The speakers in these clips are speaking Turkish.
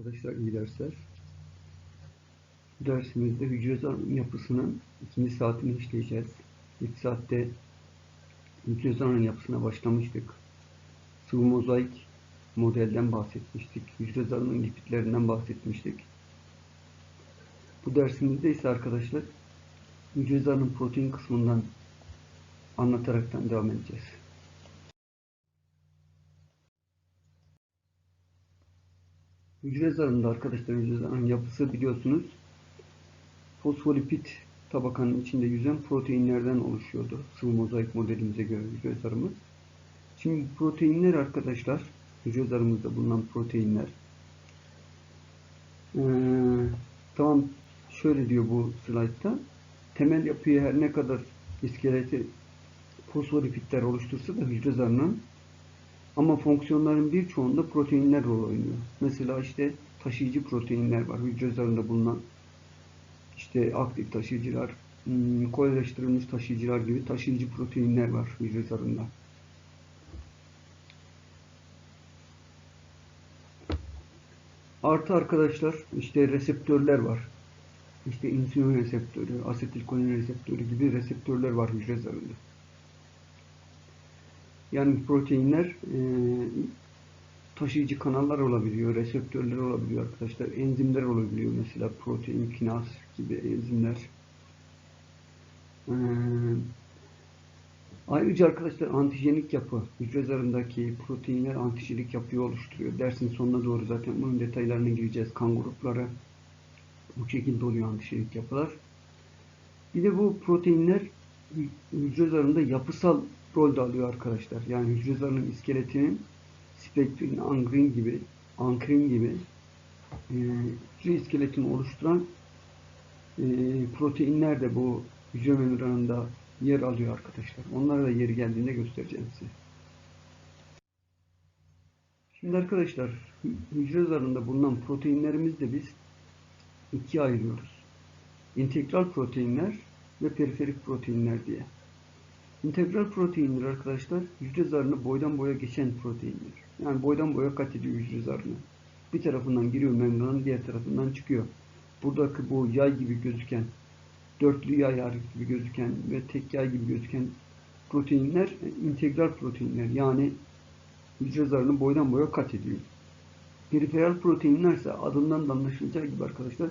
arkadaşlar iyi dersler. Dersimizde hücre zarının yapısının ikinci saatini işleyeceğiz. İlk saatte hücre zarının yapısına başlamıştık. Sıvı mozaik modelden bahsetmiştik. Hücre zarının lipitlerinden bahsetmiştik. Bu dersimizde ise arkadaşlar hücre zarının protein kısmından anlataraktan devam edeceğiz. Hücre zarında arkadaşlar hücre zarının yapısı biliyorsunuz fosfolipid tabakanın içinde yüzen proteinlerden oluşuyordu. Sıvı mozaik modelimize göre hücre zarımız. Şimdi proteinler arkadaşlar hücre zarımızda bulunan proteinler ee, tamam şöyle diyor bu slaytta temel yapıyı her ne kadar iskeleti fosfolipidler oluştursa da hücre zarının ama fonksiyonların birçoğunda proteinler rol oynuyor. Mesela işte taşıyıcı proteinler var. Hücre zarında bulunan işte aktif taşıyıcılar, hmm, kolaylaştırılmış taşıyıcılar gibi taşıyıcı proteinler var hücre zarında. Artı arkadaşlar işte reseptörler var. İşte insülin reseptörü, asetilkolin reseptörü gibi reseptörler var hücre zarında. Yani proteinler e, taşıyıcı kanallar olabiliyor, reseptörler olabiliyor arkadaşlar. Enzimler olabiliyor mesela protein kinaz gibi enzimler. E, ayrıca arkadaşlar antijenik yapı, hücre zarındaki proteinler antijenik yapıyı oluşturuyor. Dersin sonuna doğru zaten bunun detaylarına gireceğiz. Kan grupları bu şekilde oluyor antijenik yapılar. Bir de bu proteinler hücre zarında yapısal rol de alıyor arkadaşlar. Yani hücre zarının iskeletinin spektrin, angrin gibi, ankrin gibi e, hücre iskeletini oluşturan e, proteinler de bu hücre membranında yer alıyor arkadaşlar. Onlara da yeri geldiğinde göstereceğim size. Şimdi arkadaşlar hücre zarında bulunan proteinlerimizi de biz ikiye ayırıyoruz. İntegral proteinler ve periferik proteinler diye. İntegral proteinler arkadaşlar hücre zarını boydan boya geçen proteinler. Yani boydan boya kat ediyor hücre zarını. Bir tarafından giriyor membranın diğer tarafından çıkıyor. Buradaki bu yay gibi gözüken dörtlü yay gibi gözüken ve tek yay gibi gözüken proteinler integral proteinler. Yani hücre zarını boydan boya kat ediyor. Periferal proteinler ise adından da anlaşılacağı gibi arkadaşlar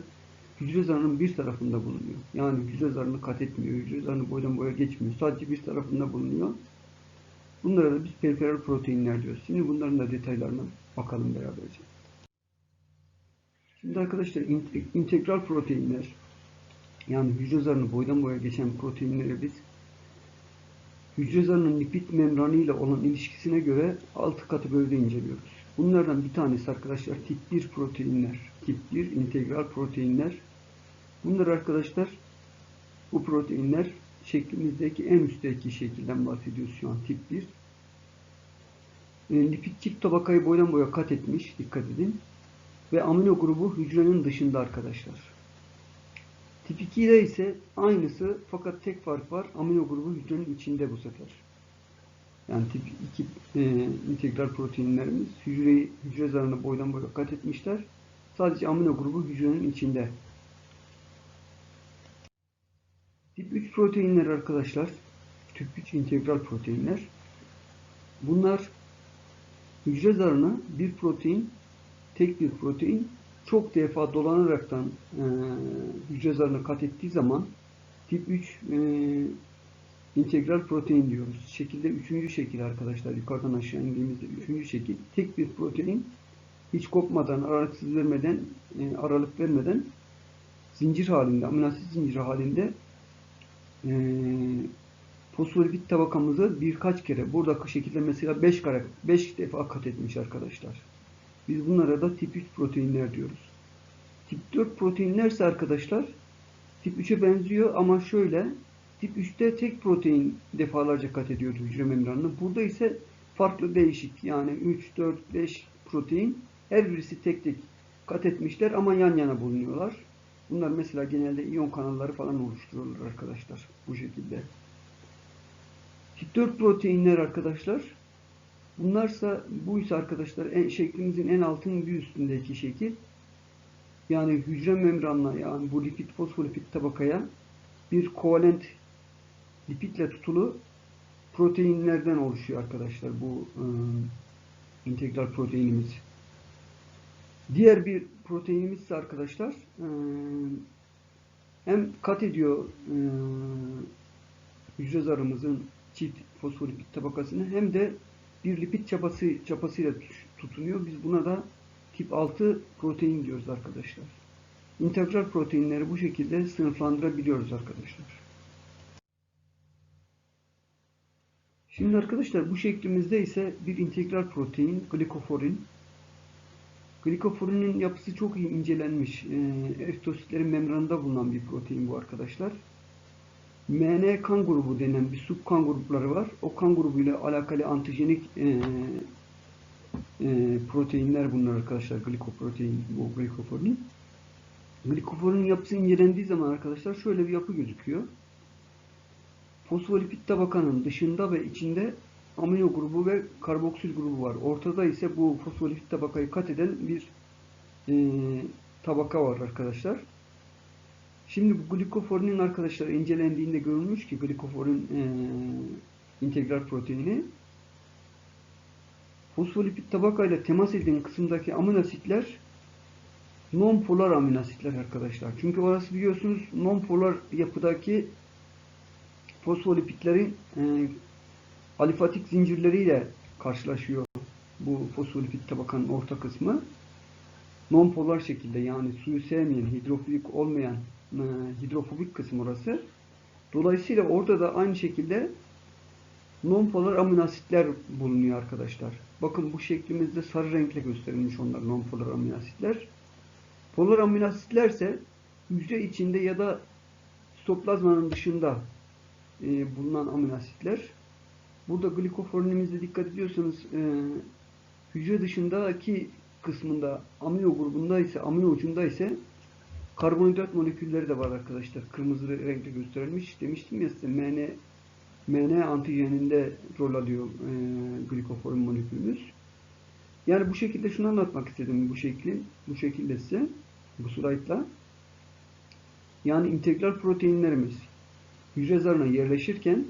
hücre zarının bir tarafında bulunuyor. Yani hücre zarını kat etmiyor. Hücre zarını boydan boya geçmiyor. Sadece bir tarafında bulunuyor. Bunlara da biz periferal proteinler diyoruz. Şimdi bunların da detaylarına bakalım beraberce. Şimdi arkadaşlar integral proteinler yani hücre zarını boydan boya geçen proteinleri biz hücre zarının lipid membranı ile olan ilişkisine göre altı kategoride inceliyoruz. Bunlardan bir tanesi arkadaşlar tip 1 proteinler. Tip 1 integral proteinler. Bunlar arkadaşlar bu proteinler şeklimizdeki en üstteki şekilden bahsediyoruz şu an tip 1. E, lipid çift tabakayı boydan boya kat etmiş. Dikkat edin. Ve amino grubu hücrenin dışında arkadaşlar. Tip 2'de ise aynısı fakat tek fark var. Amino grubu hücrenin içinde bu sefer. Yani tip 2 e, integral proteinlerimiz hücreyi, hücre zarını boydan boya kat etmişler. Sadece amino grubu hücrenin içinde. Tip 3 proteinler arkadaşlar. Tip 3 integral proteinler. Bunlar hücre zarını bir protein, tek bir protein çok defa dolanaraktan e, hücre zarını kat ettiği zaman tip 3 e, integral protein diyoruz. Şekilde üçüncü şekil arkadaşlar. Yukarıdan aşağı indiğimizde üçüncü şekil. Tek bir protein hiç kopmadan, aralıksız vermeden, e, aralık vermeden zincir halinde, aminoasit zinciri halinde e, fosfolipid tabakamızı birkaç kere buradaki şekilde mesela 5 kare 5 defa kat etmiş arkadaşlar. Biz bunlara da tip 3 proteinler diyoruz. Tip 4 proteinler ise arkadaşlar tip 3'e benziyor ama şöyle tip 3'te tek protein defalarca kat ediyordu hücre membranına. Burada ise farklı değişik yani 3, 4, 5 protein her birisi tek tek kat etmişler ama yan yana bulunuyorlar. Bunlar mesela genelde iyon kanalları falan oluştururlar arkadaşlar. Bu şekilde. 4 proteinler arkadaşlar. Bunlarsa bu ise arkadaşlar en, şeklimizin en altın bir üstündeki şekil. yani hücre membranına yani bu lipid fosfolipid tabakaya bir kovalent lipidle tutulu proteinlerden oluşuyor arkadaşlar bu e, integral proteinimiz. Diğer bir proteinimiz ise arkadaşlar e, hem kat ediyor e, hücre zarımızın çift fosfolipid tabakasını hem de bir lipid çapası çapasıyla tutunuyor. Biz buna da tip 6 protein diyoruz arkadaşlar. İntegral proteinleri bu şekilde sınıflandırabiliyoruz arkadaşlar. Şimdi arkadaşlar bu şeklimizde ise bir integral protein glikoforin. Glikoforinin yapısı çok iyi incelenmiş. E, eritositlerin membranında bulunan bir protein bu arkadaşlar. MN kan grubu denen bir sub kan grupları var. O kan grubuyla alakalı antijenik e, e, proteinler bunlar arkadaşlar. Glikoprotein, bu glikoforin. Glikoforinin yapısı incelendiği zaman arkadaşlar şöyle bir yapı gözüküyor. Fosfolipid tabakanın dışında ve içinde amino grubu ve karboksil grubu var. Ortada ise bu fosfolipid tabakayı kat eden bir e, tabaka var arkadaşlar. Şimdi bu glikoforinin arkadaşlar incelendiğinde görülmüş ki glikoforin e, integral proteini fosfolipid tabakayla temas eden kısımdaki amino asitler non-polar amino asitler arkadaşlar. Çünkü orası biliyorsunuz non-polar yapıdaki fosfolipidlerin e, alifatik zincirleriyle karşılaşıyor bu fosfolipid tabakanın orta kısmı. Non-polar şekilde yani suyu sevmeyen, hidrofobik olmayan e, hidrofobik kısım orası. Dolayısıyla orada da aynı şekilde non-polar amino asitler bulunuyor arkadaşlar. Bakın bu şeklimizde sarı renkle gösterilmiş onlar non-polar amino asitler. Polar amino asitler ise hücre içinde ya da sitoplazmanın dışında e, bulunan amino asitler. Burada glikoforinimizde dikkat ediyorsanız e, hücre dışındaki kısmında amino grubunda ise amino ucunda ise karbonhidrat molekülleri de var arkadaşlar. Kırmızı renkte gösterilmiş. Demiştim ya size MN MN antijeninde rol alıyor e, glikoforin molekülümüz. Yani bu şekilde şunu anlatmak istedim bu şeklin bu şekilde size bu slaytla. Yani integral proteinlerimiz hücre zarına yerleşirken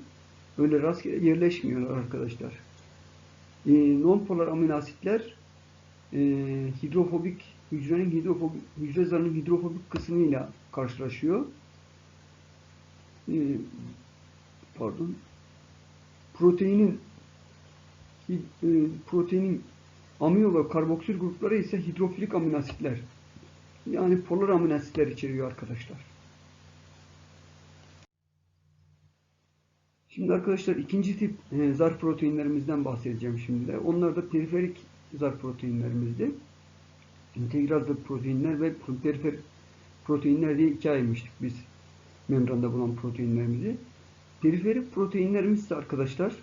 öyle rastgele yerleşmiyorlar arkadaşlar. E, non-polar amino asitler e, hidrofobik hücrenin hidrofobik hücre zarının hidrofobik kısmıyla karşılaşıyor. E, pardon. Proteinin e, proteinin amino ve karboksil grupları ise hidrofilik amino asitler. Yani polar amino asitler içeriyor arkadaşlar. Şimdi arkadaşlar ikinci tip e, zar proteinlerimizden bahsedeceğim şimdi de. Onlar da periferik zar proteinlerimizdi. İntegral zar proteinler ve perifer proteinler diye ikiye ayırmıştık biz membranda bulunan proteinlerimizi. Periferik proteinlerimiz ise arkadaşlar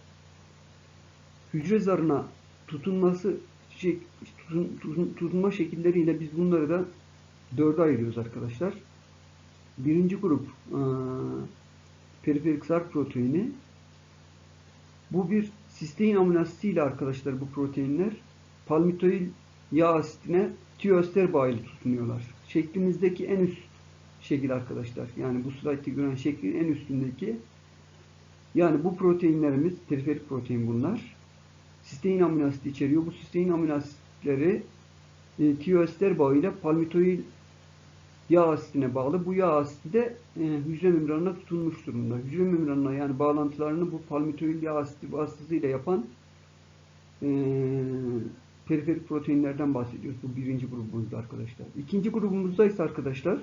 hücre zarına tutunması tutun, tutun, tutunma şekilleriyle biz bunları da dörde ayırıyoruz arkadaşlar. Birinci grup e, periferik zar proteini. Bu bir sistein amino asitiyle arkadaşlar bu proteinler palmitoil yağ asitine tiyoester bağıyla tutunuyorlar. Şeklimizdeki en üst şekil arkadaşlar. Yani bu slaytta gören şeklin en üstündeki yani bu proteinlerimiz periferik protein bunlar. Sistein amino içeriyor. Bu sistein amino asitleri e, bağıyla palmitoil yağ asitine bağlı. Bu yağ asiti de e, hücre membranına tutunmuş durumda. Hücre membranına yani bağlantılarını bu palmitoil yağ asiti vasıtasıyla yapan e, periferik proteinlerden bahsediyoruz. Bu birinci grubumuzda arkadaşlar. İkinci grubumuzda ise arkadaşlar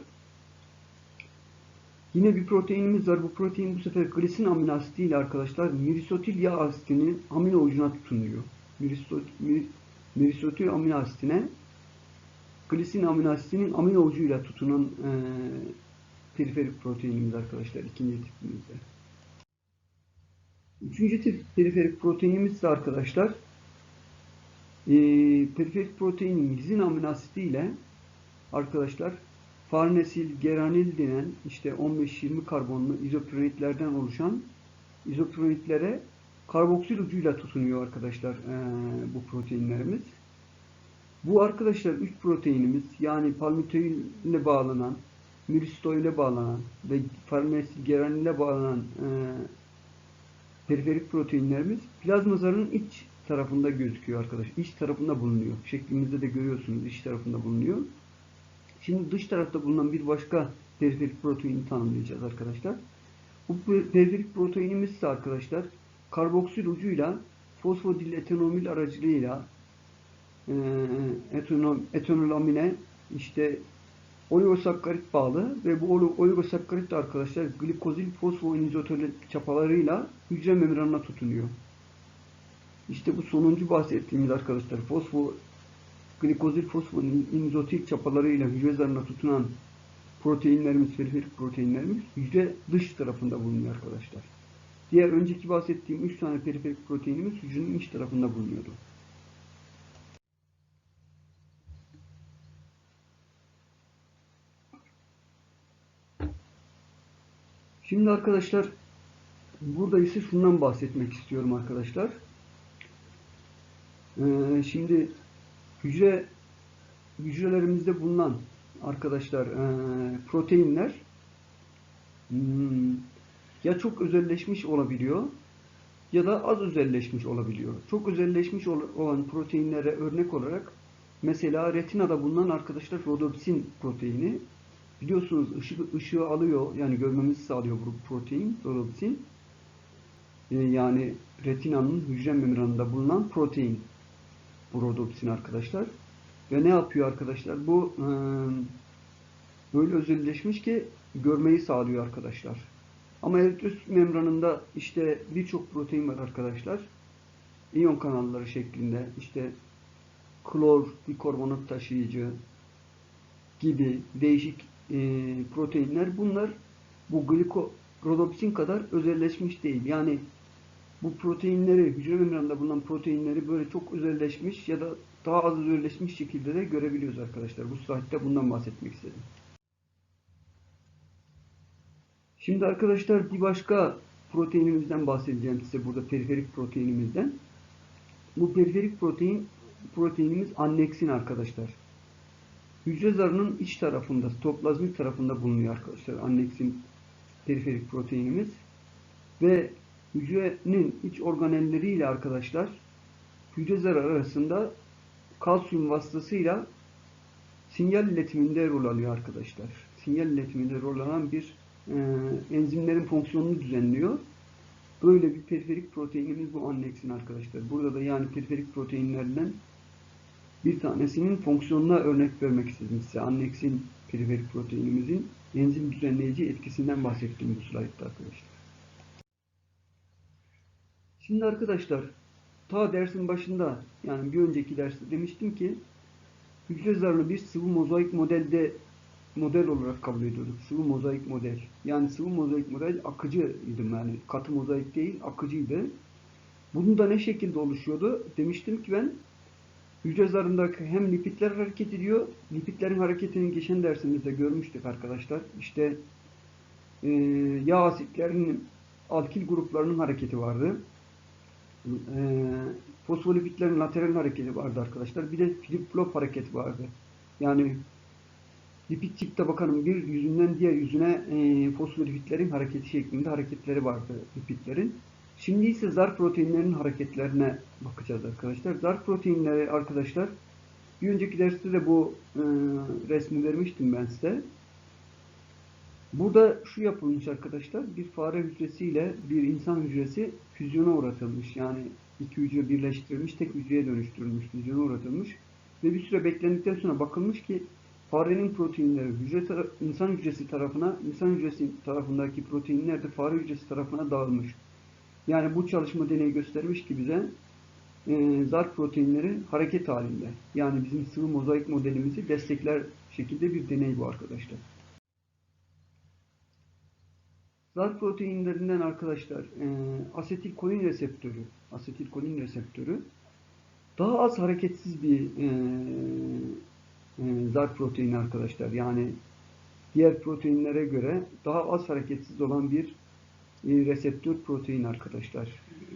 yine bir proteinimiz var. Bu protein bu sefer glisin amino asitiyle arkadaşlar mirisotil yağ asitinin amino ucuna tutunuyor. Mirisotil, mirisotil amino glisin amino asitinin amino ucuyla tutunan e, periferik proteinimiz arkadaşlar ikinci tipimizde. Üçüncü tip periferik proteinimiz ise arkadaşlar e, periferik proteinin lizin amino asiti ile arkadaşlar farnesil, geranil denen işte 15-20 karbonlu izopronitlerden oluşan izopronitlere karboksil ucuyla tutunuyor arkadaşlar e, bu proteinlerimiz. Bu arkadaşlar 3 proteinimiz yani palmitoil ile bağlanan, miristoil ile bağlanan ve farnesil ile bağlanan e, periferik proteinlerimiz plazma zarının iç tarafında gözüküyor arkadaş. İç tarafında bulunuyor. Şeklimizde de görüyorsunuz iç tarafında bulunuyor. Şimdi dış tarafta bulunan bir başka periferik proteini tanımlayacağız arkadaşlar. Bu periferik proteinimiz ise arkadaşlar karboksil ucuyla fosfodiletenomil aracılığıyla e, etonom, etanolamine işte oligosakkarit bağlı ve bu oligosakkarit de arkadaşlar glikozil fosfoinizotol çapalarıyla hücre membranına tutunuyor. İşte bu sonuncu bahsettiğimiz arkadaşlar fosfo glikozil fosfoinizotil çapalarıyla hücre zarına tutunan proteinlerimiz, periferik proteinlerimiz hücre dış tarafında bulunuyor arkadaşlar. Diğer önceki bahsettiğim 3 tane periferik proteinimiz hücrenin iç tarafında bulunuyordu. Şimdi arkadaşlar burada ise şundan bahsetmek istiyorum arkadaşlar. Ee, şimdi hücre hücrelerimizde bulunan arkadaşlar e, proteinler hmm, ya çok özelleşmiş olabiliyor ya da az özelleşmiş olabiliyor. Çok özelleşmiş olan proteinlere örnek olarak mesela retinada bulunan arkadaşlar rodopsin proteini biliyorsunuz ışığı, ışığı alıyor yani görmemizi sağlıyor bu protein rodopsin. Ee, yani retinanın hücre membranında bulunan protein bu rodopsin arkadaşlar. Ve ne yapıyor arkadaşlar? Bu e, böyle özelleşmiş ki görmeyi sağlıyor arkadaşlar. Ama eritrosit membranında işte birçok protein var arkadaşlar. İyon kanalları şeklinde işte klor, bikarbonat taşıyıcı gibi değişik e, proteinler bunlar bu glikorodopsin kadar özelleşmiş değil. Yani bu proteinleri, hücre membranında bulunan proteinleri böyle çok özelleşmiş ya da daha az özelleşmiş şekilde de görebiliyoruz arkadaşlar. Bu slaytta bundan bahsetmek istedim. Şimdi arkadaşlar bir başka proteinimizden bahsedeceğim size burada periferik proteinimizden. Bu periferik protein proteinimiz anneksin arkadaşlar. Hücre zarının iç tarafında, sitoplazmik tarafında bulunuyor arkadaşlar anneksin periferik proteinimiz. Ve hücrenin iç organelleriyle arkadaşlar hücre zarı arasında kalsiyum vasıtasıyla sinyal iletiminde rol alıyor arkadaşlar. Sinyal iletiminde rol alan bir e, enzimlerin fonksiyonunu düzenliyor. Böyle bir periferik proteinimiz bu anneksin arkadaşlar. Burada da yani periferik proteinlerden bir tanesinin fonksiyonuna örnek vermek istedim size. Anneksin periferik proteinimizin enzim düzenleyici etkisinden bahsettim bu slaytta arkadaşlar. Şimdi arkadaşlar ta dersin başında yani bir önceki derste demiştim ki hücre zarını bir sıvı mozaik modelde model olarak kabul ediyorduk. Sıvı mozaik model. Yani sıvı mozaik model akıcıydı yani katı mozaik değil akıcıydı. Bunun da ne şekilde oluşuyordu? Demiştim ki ben hücre zarındaki hem lipidler hareket ediyor. Lipidlerin hareketini geçen dersimizde görmüştük arkadaşlar. İşte e, yağ asitlerinin alkil gruplarının hareketi vardı e, fosfolipitlerin lateral hareketi vardı arkadaşlar. Bir de flip-flop hareketi vardı. Yani lipid çipte bakalım bir yüzünden diğer yüzüne e, fosfolipitlerin hareketi şeklinde hareketleri vardı lipidlerin. Şimdi ise zar proteinlerin hareketlerine bakacağız arkadaşlar. Zar proteinleri arkadaşlar bir önceki derste de bu e, resmi vermiştim ben size. Burada şu yapılmış arkadaşlar. Bir fare hücresi ile bir insan hücresi füzyona uğratılmış. Yani iki hücre birleştirilmiş, tek hücreye dönüştürülmüş, füzyona uğratılmış. Ve bir süre beklendikten sonra bakılmış ki farenin proteinleri hücre insan hücresi tarafına, insan hücresi tarafındaki proteinler de fare hücresi tarafına dağılmış. Yani bu çalışma deneyi göstermiş ki bize e, zar proteinleri hareket halinde. Yani bizim sıvı mozaik modelimizi destekler şekilde bir deney bu arkadaşlar. Zar proteinlerinden arkadaşlar e, asetilkolin reseptörü, asetilkolin reseptörü daha az hareketsiz bir e, e, zar proteini arkadaşlar. Yani diğer proteinlere göre daha az hareketsiz olan bir reseptör protein arkadaşlar.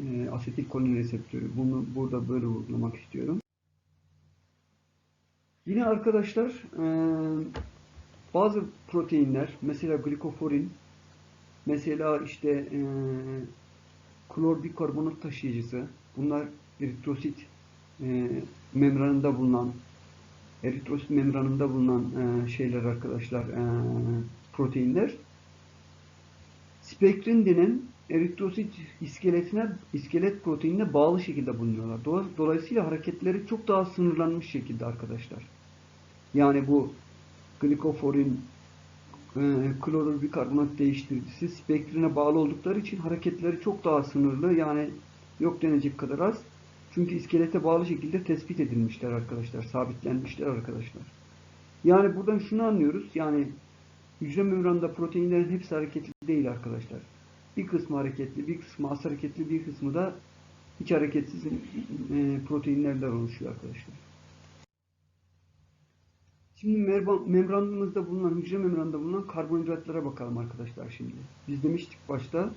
E, asetilkolin reseptörü. Bunu burada böyle vurgulamak istiyorum. Yine arkadaşlar e, bazı proteinler mesela glikoforin mesela işte e, klor bikarbonat taşıyıcısı bunlar eritrosit e, membranında bulunan eritrosit membranında bulunan e, şeyler arkadaşlar e, proteinler spektrin denen eritrosit iskeletine iskelet proteinine bağlı şekilde bulunuyorlar. Dolayısıyla hareketleri çok daha sınırlanmış şekilde arkadaşlar. Yani bu glikoforin e, klorür bikarbonat değiştiricisi spektrine bağlı oldukları için hareketleri çok daha sınırlı. Yani yok denecek kadar az. Çünkü iskelete bağlı şekilde tespit edilmişler arkadaşlar. Sabitlenmişler arkadaşlar. Yani buradan şunu anlıyoruz. Yani hücre membranında proteinlerin hepsi hareketli değil arkadaşlar. Bir kısmı hareketli, bir kısmı az hareketli, bir kısmı da hiç hareketsiz e, proteinlerden oluşuyor arkadaşlar. Şimdi membranımızda bulunan, hücre membranında bulunan karbonhidratlara bakalım arkadaşlar şimdi. Biz demiştik başta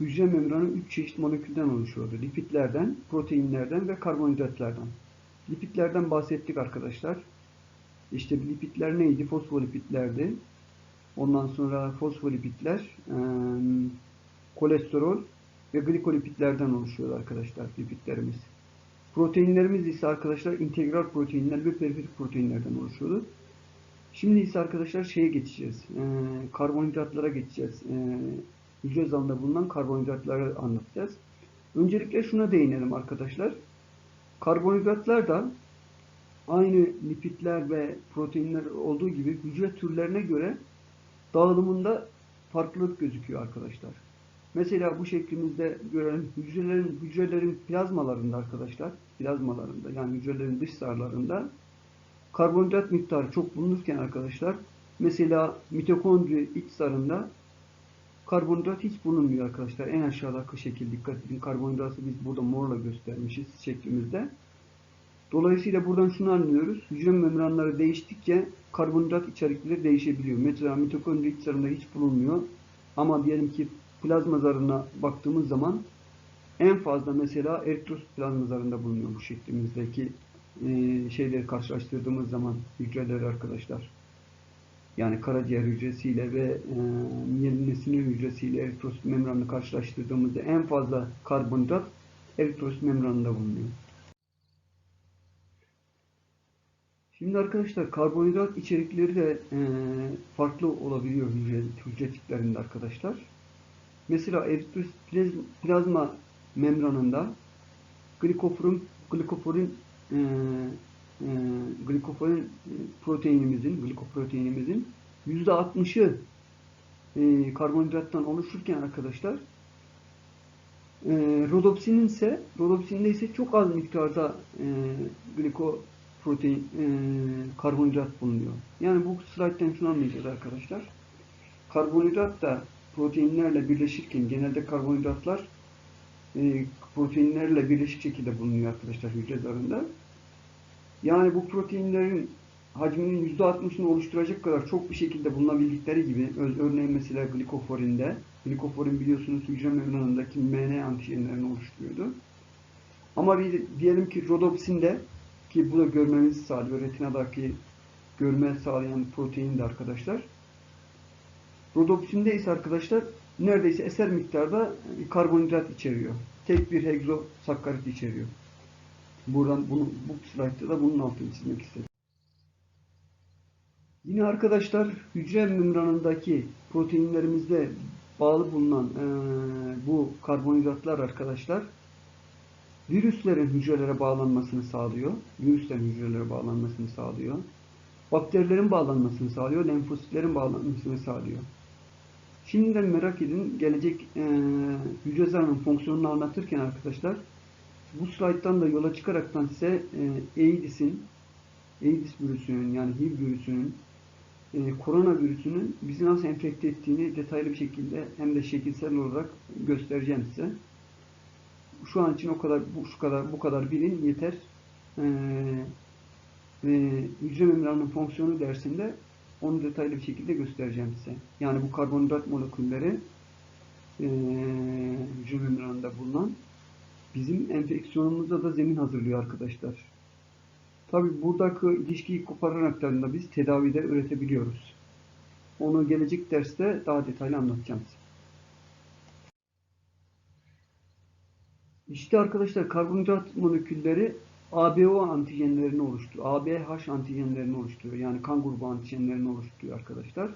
hücre membranı 3 çeşit molekülden oluşuyordu. Lipidlerden, proteinlerden ve karbonhidratlardan. Lipidlerden bahsettik arkadaşlar. İşte lipidler neydi? Fosfolipidlerdi. Ondan sonra fosfolipidler, e, kolesterol ve glikolipidlerden oluşuyor arkadaşlar lipidlerimiz. Proteinlerimiz ise arkadaşlar integral proteinler ve periferik proteinlerden oluşuyordu. Şimdi ise arkadaşlar şeye geçeceğiz. E, karbonhidratlara geçeceğiz. E, hücre zarında bulunan karbonhidratları anlatacağız. Öncelikle şuna değinelim arkadaşlar. Karbonhidratlar da aynı lipidler ve proteinler olduğu gibi hücre türlerine göre dağılımında farklılık gözüküyor arkadaşlar. Mesela bu şeklimizde görelim hücrelerin hücrelerin plazmalarında arkadaşlar, plazmalarında yani hücrelerin dış zarlarında karbonhidrat miktarı çok bulunurken arkadaşlar mesela mitokondri iç zarında karbonhidrat hiç bulunmuyor arkadaşlar. En aşağıdaki şekil dikkat edin. Karbonhidratı biz burada morla göstermişiz şeklimizde. Dolayısıyla buradan şunu anlıyoruz. Hücre membranları değiştikçe karbonhidrat içerikleri değişebiliyor. Mesela mitokondri iç zarında hiç bulunmuyor. Ama diyelim ki plazma zarına baktığımız zaman en fazla mesela eritrosit plazma zarında bulunuyor bu şeklimizdeki e, şeyleri karşılaştırdığımız zaman hücreleri arkadaşlar. Yani karaciğer hücresiyle ve e, sinir hücresiyle eritrosit membranını karşılaştırdığımızda en fazla karbonhidrat eritrosit membranında bulunuyor. Şimdi arkadaşlar karbonhidrat içerikleri de e, farklı olabiliyor hücre, tiplerinde arkadaşlar. Mesela eritrosit plazma membranında glikoforin, glikoforin e, e, glikoforin proteinimizin, glikoproteinimizin %60'ı e, karbonhidrattan oluşurken arkadaşlar e, rodopsinin ise rodopsinde ise çok az miktarda e, glikoprotein protein, e, karbonhidrat bulunuyor. Yani bu slayttan şunu anlayacağız arkadaşlar. Karbonhidrat da proteinlerle birleşirken genelde karbonhidratlar e, proteinlerle birleşik şekilde bulunuyor arkadaşlar hücre zarında. Yani bu proteinlerin hacminin %60'ını oluşturacak kadar çok bir şekilde bulunabildikleri gibi örneğin mesela glikoforinde glikoforin biliyorsunuz hücre membranındaki MN antijenlerini oluşturuyordu. Ama diyelim ki rodopsinde ki bu da görmemizi sağlıyor. Retinadaki görme sağlayan protein de arkadaşlar. Rodopsinde ise arkadaşlar neredeyse eser miktarda karbonhidrat içeriyor. Tek bir hegzosakkarit içeriyor. Buradan bunu, bu slaytta da bunun altını çizmek istedim. Yine arkadaşlar hücre membranındaki proteinlerimizde bağlı bulunan e, bu karbonhidratlar arkadaşlar virüslerin hücrelere bağlanmasını sağlıyor. Virüslerin hücrelere bağlanmasını sağlıyor. Bakterilerin bağlanmasını sağlıyor. Lenfositlerin bağlanmasını sağlıyor. Şimdiden merak edin. Gelecek e, hücre zarının fonksiyonunu anlatırken arkadaşlar bu slayttan da yola çıkaraktan size e, AIDS'in AIDS virüsünün yani HIV virüsünün e, koronavirüsünün bizi nasıl enfekte ettiğini detaylı bir şekilde hem de şekilsel olarak göstereceğim size şu an için o kadar bu şu kadar bu kadar bilin yeter. Ee, e, hücre membranının fonksiyonu dersinde onu detaylı bir şekilde göstereceğim size. Yani bu karbonhidrat molekülleri e, hücre membranında bulunan bizim enfeksiyonumuzda da zemin hazırlıyor arkadaşlar. Tabi buradaki ilişkiyi kopararak da biz tedavide üretebiliyoruz. Onu gelecek derste daha detaylı anlatacağım size. İşte arkadaşlar karbonhidrat molekülleri ABO antijenlerini oluşturuyor. ABH antijenlerini oluşturuyor. Yani kan grubu antijenlerini oluşturuyor arkadaşlar.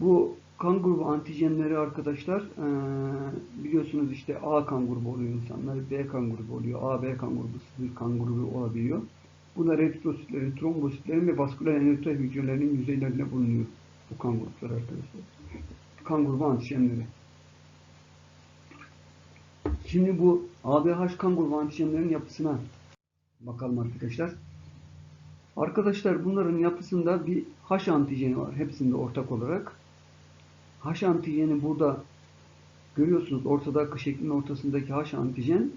Bu kan grubu antijenleri arkadaşlar biliyorsunuz işte A kan grubu oluyor insanlar, B kan grubu oluyor, AB kan grubu, sıvı kan grubu olabiliyor. Bunlar eritrositlerin, trombositlerin ve vasküler endotel hücrelerinin yüzeylerinde bulunuyor bu kan grupları arkadaşlar. Kan grubu antijenleri. Şimdi bu ABH kan grubu antijenlerin yapısına bakalım arkadaşlar. Arkadaşlar bunların yapısında bir H antijeni var. Hepsinde ortak olarak. H antijeni burada görüyorsunuz ortada şeklin ortasındaki H antijen.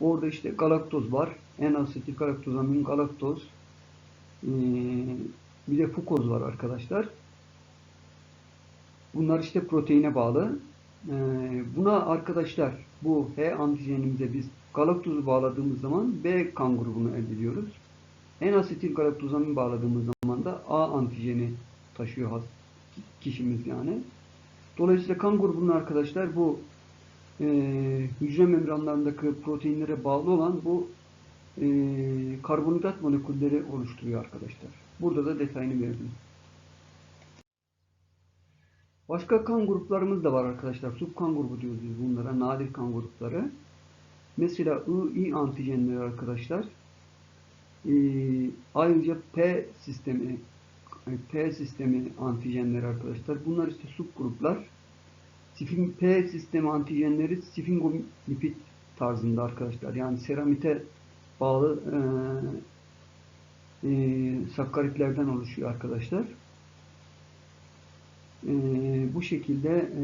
Orada işte galaktoz var. N-asetil galaktozamin galaktoz. Ee, bir de fukoz var arkadaşlar. Bunlar işte proteine bağlı. Ee, buna arkadaşlar bu H antijenimize biz galaktozu bağladığımız zaman B kan grubunu elde ediyoruz. N-asetil galaktozamin bağladığımız zaman da A antijeni taşıyor has- kişimiz yani. Dolayısıyla kan grubunun arkadaşlar bu e, hücre membranlarındaki proteinlere bağlı olan bu e, karbonhidrat molekülleri oluşturuyor arkadaşlar. Burada da detayını verdim. Başka kan gruplarımız da var arkadaşlar. Subkan grubu diyoruz biz bunlara. Nadir kan grupları. Mesela I, antijenleri arkadaşlar. Ee, ayrıca P sistemi P sistemi antijenleri arkadaşlar. Bunlar işte subgruplar. Sifin P sistemi antijenleri sfingolipid tarzında arkadaşlar. Yani seramite bağlı e, e, sakkaritlerden oluşuyor arkadaşlar. E, bu şekilde e,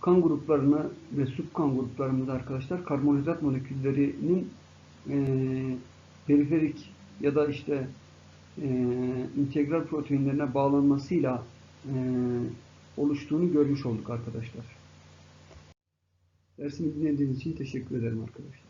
kan gruplarını ve subkan gruplarımızda arkadaşlar karbonhidrat moleküllerinin e, periferik ya da işte e, integral proteinlerine bağlanmasıyla oluştuğunu görmüş olduk arkadaşlar. Dersimi dinlediğiniz için teşekkür ederim arkadaşlar.